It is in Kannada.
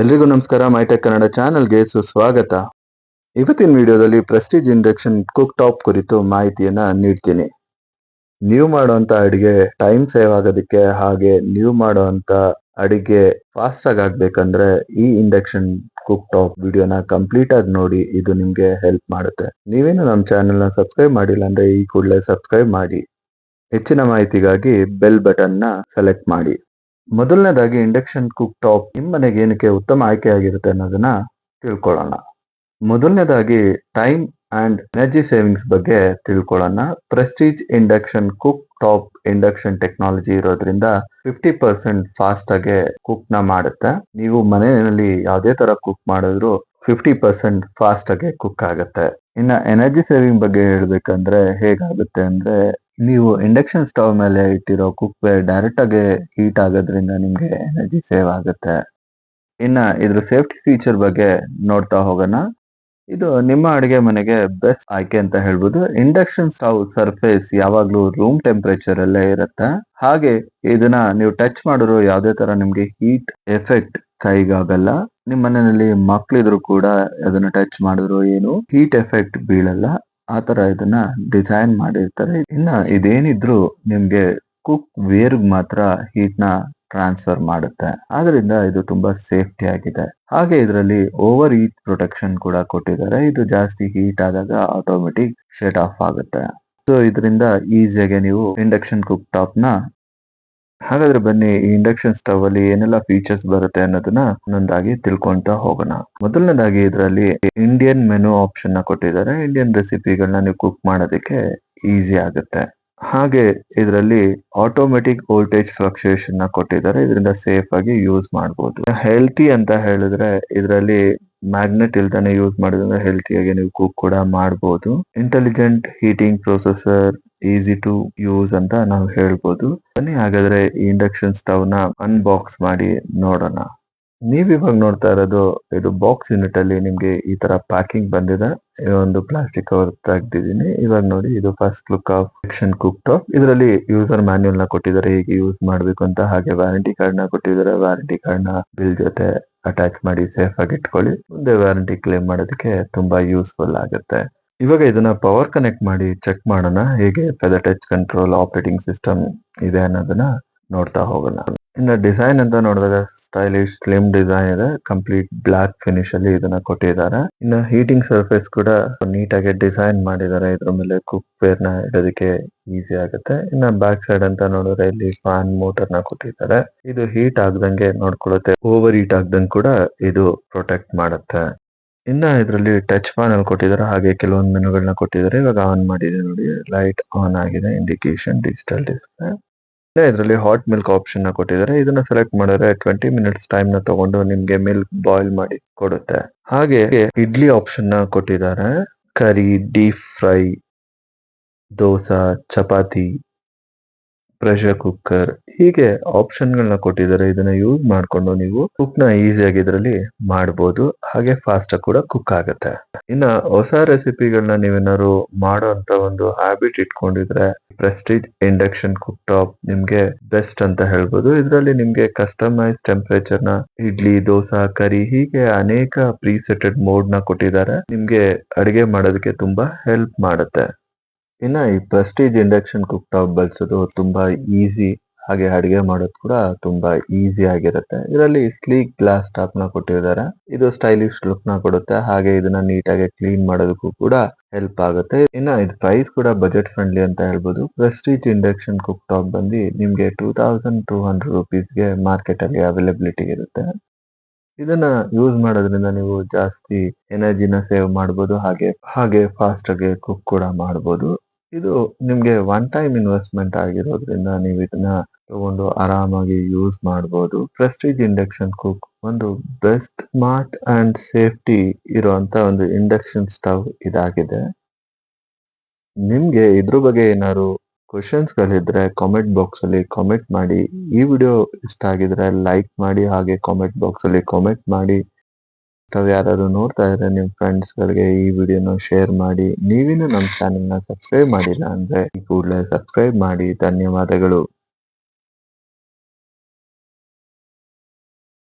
ಎಲ್ರಿಗೂ ನಮಸ್ಕಾರ, ಮೈಟೆಕ್ ಕನ್ನಡ ಚಾನಲ್ಗೆ ಸುಸ್ವಾಗತ. ಇವತ್ತಿನ ವಿಡಿಯೋದಲ್ಲಿ ಪ್ರೆಸ್ಟೀಜ್ ಇಂಡಕ್ಷನ್ ಕುಕ್ ಟಾಪ್ ಕುರಿತು ಮಾಹಿತಿಯನ್ನ ನೀಡ್ತೀನಿ. ನೀವು ಮಾಡುವಂತ ಅಡಿಗೆ ಟೈಮ್ ಸೇವ್ ಆಗೋದಕ್ಕೆ ಹಾಗೆ ನೀವು ಮಾಡುವಂತ ಅಡಿಗೆ ಫಾಸ್ಟ್ ಆಗಿ ಆಗ್ಬೇಕಂದ್ರೆ ಈ ಇಂಡಕ್ಷನ್ ಕುಕ್ ಟಾಪ್ ವಿಡಿಯೋನ ಕಂಪ್ಲೀಟ್ ಆಗಿ ನೋಡಿ, ಇದು ನಿಮ್ಗೆ ಹೆಲ್ಪ್ ಮಾಡುತ್ತೆ. ನೀವೇನು ನಮ್ಮ ಚಾನೆಲ್ನ ಸಬ್ಸ್ಕ್ರೈಬ್ ಮಾಡಿಲ್ಲ ಅಂದ್ರೆ ಈ ಕೂಡಲೇ ಸಬ್ಸ್ಕ್ರೈಬ್ ಮಾಡಿ. ಹೆಚ್ಚಿನ ಮಾಹಿತಿಗಾಗಿ ಬೆಲ್ ಬಟನ್ನ ಸೆಲೆಕ್ಟ್ ಮಾಡಿ. ಮೊದಲನೇದಾಗಿ ಇಂಡಕ್ಷನ್ ಕುಕ್ ಟಾಪ್ ನಿಮ್ಮ ಮನೆಗೆ ಏನಕ್ಕೆ ಉತ್ತಮ ಆಯ್ಕೆ ಆಗಿರುತ್ತೆ ಅನ್ನೋದನ್ನ ತಿಳ್ಕೊಳ್ಳೋಣ. ಮೊದಲನೇದಾಗಿ ಟೈಮ್ ಅಂಡ್ ಎನರ್ಜಿ ಸೇವಿಂಗ್ಸ್ ಬಗ್ಗೆ ತಿಳ್ಕೊಳ್ಳೋಣ. Prestige induction cook top induction technology ಇರೋದ್ರಿಂದ ಫಿಫ್ಟಿ ಪರ್ಸೆಂಟ್ ಫಾಸ್ಟ್ ಆಗಿ ಕುಕ್ನ ಮಾಡುತ್ತೆ. ನೀವು ಮನೆಯಲ್ಲಿ ಯಾವುದೇ ತರ ಕುಕ್ ಮಾಡಿದ್ರು ಫಿಫ್ಟಿ ಪರ್ಸೆಂಟ್ ಫಾಸ್ಟ್ ಆಗಿ ಕುಕ್ ಆಗುತ್ತೆ. ಇನ್ನ ಎನರ್ಜಿ ಸೇವಿಂಗ್ ಬಗ್ಗೆ ಹೇಳ್ಬೇಕಂದ್ರೆ ಹೇಗಾಗುತ್ತೆ ಅಂದ್ರೆ ನೀವು ಇಂಡಕ್ಷನ್ ಸ್ಟವ್ ಮೇಲೆ ಇಟ್ಟಿರೋ ಕುಕ್ ವೇರ್ ಡೈರೆಕ್ಟ್ ಆಗಿ ಹೀಟ್ ಆಗೋದ್ರಿಂದ ನಿಮಗೆ ಎನರ್ಜಿ ಸೇವ್ ಆಗುತ್ತೆ. ಇನ್ನ ಇದ್ರ ಸೇಫ್ಟಿ ಫೀಚರ್ ಬಗ್ಗೆ ನೋಡ್ತಾ ಹೋಗೋಣ. ಇದು ನಿಮ್ಮ ಅಡುಗೆ ಮನೆಗೆ ಬೆಸ್ಟ್ ಆಯ್ಕೆ ಅಂತ ಹೇಳ್ಬೋದು. ಇಂಡಕ್ಷನ್ ಸ್ಟವ್ ಸರ್ಫೇಸ್ ಯಾವಾಗ್ಲೂ ರೂಮ್ ಟೆಂಪರೇಚರ್ ಅಲ್ಲೇ ಇರುತ್ತೆ. ಹಾಗೆ ಇದನ್ನ ನೀವು ಟಚ್ ಮಾಡಿದ್ರು ಯಾವುದೇ ತರ ನಿಮ್ಗೆ ಹೀಟ್ ಎಫೆಕ್ಟ್ ಕೈಗಾಗಲ್ಲ. ನಿಮ್ಮ ಮನೆಯಲ್ಲಿ ಮಕ್ಳಿದ್ರು ಕೂಡ ಅದನ್ನ ಟಚ್ ಮಾಡಿದ್ರು ಏನು? ಹೀಟ್ ಎಫೆಕ್ಟ್ ಬೀಳಲ್ಲ. ಆ ತರ ಇದನ್ನ ಡಿಸೈನ್ ಮಾಡಿರ್ತಾರೆ. ಇನ್ನ ಇದೇನಿದ್ರು ನಿಮ್ಗೆ ಕುಕ್ ವೇರ್ ಮಾತ್ರ ಹೀಟ್ನ ಟ್ರಾನ್ಸ್ಫರ್ ಮಾಡುತ್ತೆ. ಆದ್ರಿಂದ ಇದು ತುಂಬಾ ಸೇಫ್ಟಿ ಆಗಿದೆ. ಹಾಗೆ ಇದರಲ್ಲಿ ಓವರ್ ಹೀಟ್ ಪ್ರೊಟೆಕ್ಷನ್ ಕೂಡ ಕೊಟ್ಟಿದ್ದಾರೆ. ಇದು ಜಾಸ್ತಿ ಹೀಟ್ ಆದಾಗ ಆಟೋಮೆಟಿಕ್ ಶಟ್ ಆಫ್ ಆಗುತ್ತೆ. ಸೊ ಇದರಿಂದ ಈಸಿಯಾಗಿ ನೀವು ಇಂಡಕ್ಷನ್ ಕುಕ್ ಟಾಪ್ನ ಹಾಗಾದ್ರೆ ಬನ್ನಿ, ಈ ಇಂಡಕ್ಷನ್ ಸ್ಟವ್ ಅಲ್ಲಿ ಏನೆಲ್ಲ ಫೀಚರ್ಸ್ ಬರುತ್ತೆ ಅನ್ನೋದನ್ನ ಒಂದೊಂದಾಗಿ ತಿಳ್ಕೊಂತ ಹೋಗೋಣ. ಮೊದಲನೇದಾಗಿ ಇದರಲ್ಲಿ ಇಂಡಿಯನ್ ಮೆನು ಆಪ್ಷನ್ನ ಕೊಟ್ಟಿದ್ದಾರೆ. ಇಂಡಿಯನ್ ರೆಸಿಪಿಗಳನ್ನ ನೀವು ಕುಕ್ ಮಾಡೋದಕ್ಕೆ ಈಸಿ ಆಗುತ್ತೆ. ಹಾಗೆ ಇದರಲ್ಲಿ ಆಟೋಮೆಟಿಕ್ ವೋಲ್ಟೇಜ್ ಫ್ಲಕ್ಚುಯೇಷನ್ನ ಕೊಟ್ಟಿದ್ದಾರೆ. ಇದರಿಂದ ಸೇಫ್ ಆಗಿ ಯೂಸ್ ಮಾಡಬಹುದು ಹೆಲ್ತಿ ಅಂತ ಹೇಳಿದ್ರೆ ಇದರಲ್ಲಿ ಮ್ಯಾಗ್ನೆಟ್ ಇಲ್ದಾನೆ ಯೂಸ್ ಮಾಡಿದ್ರೆ ಹೆಲ್ತಿಯಾಗಿ ನೀವು ಕುಕ್ ಕೂಡ ಮಾಡಬಹುದು intelligent heating processor easy to use ಅಂತ ನಾವು ಹೇಳ್ಬೋದು. ಬನ್ನಿ ಹಾಗಾದ್ರೆ ಈ ಇಂಡಕ್ಷನ್ ಸ್ಟವ್ನ ಅನ್ಬಾಕ್ಸ್ ಮಾಡಿ ನೋಡೋಣ. ನೀವ್ ಇವಾಗ ನೋಡ್ತಾ ಇರೋದು ಇದು ಬಾಕ್ಸ್ ಯೂನಿಟ್ ಅಲ್ಲಿ ನಿಮ್ಗೆ ಈ ತರ ಪ್ಯಾಕಿಂಗ್ ಬಂದಿದೆ. ಒಂದು ಪ್ಲಾಸ್ಟಿಕ್ ಕವರ್ ತೆಗ್ದಿದ್ದೀನಿ. ಇವಾಗ ನೋಡಿ ಇದು first look of induction cook top ಇದರಲ್ಲಿ ಯೂಸರ್ ಮ್ಯಾನ್ಯಲ್ನ ಕೊಟ್ಟಿದ್ದಾರೆ. ಹೇಗೆ ಯೂಸ್ ಮಾಡ್ಬೇಕು ಅಂತ, ಹಾಗೆ ವ್ಯಾರಂಟಿ ಕಾರ್ಡ್ನ ಕೊಟ್ಟಿದ್ದಾರೆ. ವ್ಯಾರಂಟಿ ಕಾರ್ಡ್ನ ಬಿಲ್ ಜೊತೆ ಅಟ್ಯಾಚ್ ಮಾಡಿ ಸೇಫ್ ಆಗಿ ಇಟ್ಕೊಳ್ಳಿ. ಮುಂದೆ ವ್ಯಾರಂಟಿ ಕ್ಲೇಮ್ ಮಾಡೋದಕ್ಕೆ ತುಂಬಾ ಯೂಸ್ಫುಲ್ ಆಗುತ್ತೆ. ಇವಾಗ ಇದನ್ನ ಪವರ್ ಕನೆಕ್ಟ್ ಮಾಡಿ ಚೆಕ್ ಮಾಡೋಣ, ಹೇಗೆ ಟಚ್ ಕಂಟ್ರೋಲ್ ಆಪರೇಟಿಂಗ್ ಸಿಸ್ಟಮ್ ಇದೆ ಅನ್ನೋದನ್ನ ನೋಡ್ತಾ ಹೋಗೋಣ. ಇನ್ನ ಡಿಸೈನ್ ಅಂತ ನೋಡಿದಾಗ ಸ್ಟೈಲಿಶ್ ಸ್ಲಿಮ್ ಡಿಸೈನ್ ಇದೆ ಕಂಪ್ಲೀಟ್ ಬ್ಲಾಕ್ ಫಿನಿಶ್ ಅಲ್ಲಿ ಇದನ್ನ ಕೊಟ್ಟಿದ್ದಾರೆ. ಇನ್ನ ಹೀಟಿಂಗ್ ಸರ್ಫೇಸ್ ಕೂಡ ನೀಟಾಗಿ ಡಿಸೈನ್ ಮಾಡಿದ್ದಾರೆ, ಇದ್ರ ಮೇಲೆ ಕುಕ್ ವೇರ್ನ ಇಡೋದಕ್ಕೆ ಈಸಿ ಆಗುತ್ತೆ. ಇನ್ನ ಬ್ಯಾಕ್ ಸೈಡ್ ಅಂತ ನೋಡಿದ್ರೆ ಇಲ್ಲಿ ಫ್ಯಾನ್ ಮೋಟರ್ನ ಕೊಟ್ಟಿದ್ದಾರೆ. ಇದು ಹೀಟ್ ಆಗದಂಗೆ ನೋಡ್ಕೊಳ್ಳುತ್ತೆ ಓವರ್ ಹೀಟ್ ಆಗದಂಗೆ ಕೂಡ ಇದು ಪ್ರೊಟೆಕ್ಟ್ ಮಾಡುತ್ತೆ. ಇನ್ನ ಇದರಲ್ಲಿ ಟಚ್ ಪ್ಯಾನಲ್ ಕೊಟ್ಟಿದ್ದಾರೆ. ಹಾಗೆ ಕೆಲವೊಂದು ಮೆನುಗಳನ್ನ ಕೊಟ್ಟಿದ್ದಾರೆ. ಇವಾಗ ಆನ್ ಮಾಡಿದೆ ನೋಡಿ. ಲೈಟ್ ಆನ್ ಆಗಿದೆ. ಇಂಡಿಕೇಶನ್ ಡಿಜಿಟಲ್ ಡಿಸ್ಪ್ಲೇ ಇದರಲ್ಲಿ ಹಾಟ್ ಮಿಲ್ಕ್ ಆಪ್ಷನ್ನ ಕೊಟ್ಟಿದ್ದಾರೆ. ಇದನ್ನ ಸೆಲೆಕ್ಟ್ ಮಾಡಿದ್ರೆ ಟ್ವೆಂಟಿ ಮಿನಿಟ್ಸ್ ಟೈಮ್ನ ತಗೊಂಡು ನಿಮ್ಗೆ ಮಿಲ್ಕ್ ಬಾಯ್ಲ್ ಮಾಡಿ ಕೊಡುತ್ತೆ. ಹಾಗೆ ಇಡ್ಲಿ ಆಪ್ಷನ್ನ ಕೊಟ್ಟಿದ್ದಾರೆ. Curry deep fry dosa, chapati. Pressure cooker ಹೀಗೆ ಆಪ್ಷನ್ ಗಳನ್ನ ಕೊಟ್ಟಿದ್ದಾರೆ. ಇದನ್ನ ಯೂಸ್ ಮಾಡ್ಕೊಂಡು ನೀವು ಕುಕ್ನ ಈಸಿಯಾಗಿ ಇದರಲ್ಲಿ ಮಾಡಬಹುದು ಹಾಗೆ ಫಾಸ್ಟ್ ಕೂಡ ಕುಕ್ ಆಗುತ್ತೆ. ಇನ್ನ ಹೊಸ ರೆಸಿಪಿಗಳನ್ನ ನೀವೇನಾದ್ರು ಮಾಡೋ ಅಂತ ಒಂದು ಹ್ಯಾಬಿಟ್ ಇಟ್ಕೊಂಡಿದ್ರೆ ಪ್ರೆಸ್ಟೀಜ್ ಇಂಡಕ್ಷನ್ ಕುಕ್ ಟಾಪ್ ನಿಮ್ಗೆ ಬೆಸ್ಟ್ ಅಂತ ಹೇಳ್ಬೋದು. ಇದರಲ್ಲಿ ನಿಮ್ಗೆ ಕಸ್ಟಮೈಸ್ ಟೆಂಪರೇಚರ್ನ ಇಡ್ಲಿ, ದೋಸಾ, ಕರಿ ಹೀಗೆ ಅನೇಕ ಪ್ರೀಸೆಟೆಡ್ ಮೋಡ್ನ ಕೊಟ್ಟಿದ್ದಾರೆ. ನಿಮ್ಗೆ ಅಡಿಗೆ ಮಾಡೋದಕ್ಕೆ ತುಂಬಾ ಹೆಲ್ಪ್ ಮಾಡುತ್ತೆ. ಇನ್ನ ಈ ಪ್ರೆಸ್ಟೀಜ್ ಇಂಡಕ್ಷನ್ ಕುಕ್ ಟಾಪ್ ಬಳಸೋದು ತುಂಬಾ ಈಸಿ ಹಾಗೆ ಅಡಿಗೆ ಮಾಡೋದು ಕೂಡ ತುಂಬಾ ಈಸಿ ಆಗಿರುತ್ತೆ. ಇದರಲ್ಲಿ ಸ್ಲೀಕ್ ಗ್ಲಾಸ್ ಟಾಪ್ನ ಕೊಟ್ಟಿದ್ದಾರೆ ಇದು ಸ್ಟೈಲಿಶ್ ಲುಕ್ನ ಕೊಡುತ್ತೆ. ಹಾಗೆ ಇದನ್ನ ನೀಟಾಗಿ ಕ್ಲೀನ್ ಮಾಡೋದಕ್ಕೂ ಕೂಡ ಹೆಲ್ಪ್ ಆಗುತ್ತೆ. ಇನ್ನ ಇದು ಪ್ರೈಸ್ ಕೂಡ ಬಜೆಟ್ ಫ್ರೆಂಡ್ಲಿ ಅಂತ ಹೇಳ್ಬೋದು. ಪ್ರೆಸ್ಟೀಜ್ ಇಂಡಕ್ಷನ್ ಕುಕ್ ಟಾಪ್ ಬಂದು ನಿಮ್ಗೆ ಟೂ ತೌಸಂಡ್ ಟೂ ಹಂಡ್ರೆಡ್ ರುಪೀಸ್ಗೆ ಮಾರ್ಕೆಟ್ ಅಲ್ಲಿ ಅವೈಲಬಿಲಿಟಿ ಇರುತ್ತೆ. ಇದನ್ನ ಯೂಸ್ ಮಾಡೋದ್ರಿಂದ ನೀವು ಜಾಸ್ತಿ ಎನರ್ಜಿನ ಸೇವ್ ಮಾಡಬಹುದು ಹಾಗೆ ಹಾಗೆ ಫಾಸ್ಟ್ ಆಗಿ ಕುಕ್ ಕೂಡ ಮಾಡಬಹುದು ಇದು ನಿಮ್ಗೆ ಒನ್ ಟೈಮ್ ಇನ್ವೆಸ್ಟ್ಮೆಂಟ್ ಆಗಿರೋದ್ರಿಂದ ನೀವು ಇದನ್ನ ತಗೊಂಡು ಆರಾಮಾಗಿ ಯೂಸ್ ಮಾಡಬಹುದು ಪ್ರೆಸ್ಟೀಜ್ ಇಂಡಕ್ಷನ್ ಕುಕ್ ಒಂದು ಬೆಸ್ಟ್ ಸ್ಮಾರ್ಟ್ ಅಂಡ್ ಸೇಫ್ಟಿ ಇರುವಂತ ಒಂದು ಇಂಡಕ್ಷನ್ ಸ್ಟವ್ ಇದಾಗಿದೆ. ನಿಮ್ಗೆ ಇದ್ರ ಬಗ್ಗೆ ಏನಾದ್ರು ಕ್ವಶನ್ಸ್ ಗಳಿದ್ರೆ ಕಾಮೆಂಟ್ ಬಾಕ್ಸ್ ಅಲ್ಲಿ ಕಾಮೆಂಟ್ ಮಾಡಿ. ಈ ವಿಡಿಯೋ ಇಷ್ಟ ಆಗಿದ್ರೆ ಲೈಕ್ ಮಾಡಿ ಹಾಗೆ ಕಾಮೆಂಟ್ ಬಾಕ್ಸ್ ಅಲ್ಲಿ ಕಾಮೆಂಟ್ ಮಾಡಿ. ತಾವ್ ಯಾರಾದ್ರು ನೋಡ್ತಾ ಇದ್ರೆ ನಿಮ್ ಫ್ರೆಂಡ್ಸ್ ಗಳಿಗೆ ಈ ವಿಡಿಯೋನ ಶೇರ್ ಮಾಡಿ, ನೀವಿನ್ನು ನಮ್ಮ ನ ಸಬ್ಸ್ಕ್ರೈಬ್ ಮಾಡಿಲ್ಲ ಅಂದ್ರೆ ಈ ಕೂಡಲೇ ಸಬ್ಸ್ಕ್ರೈಬ್ ಮಾಡಿ. ಧನ್ಯವಾದಗಳು.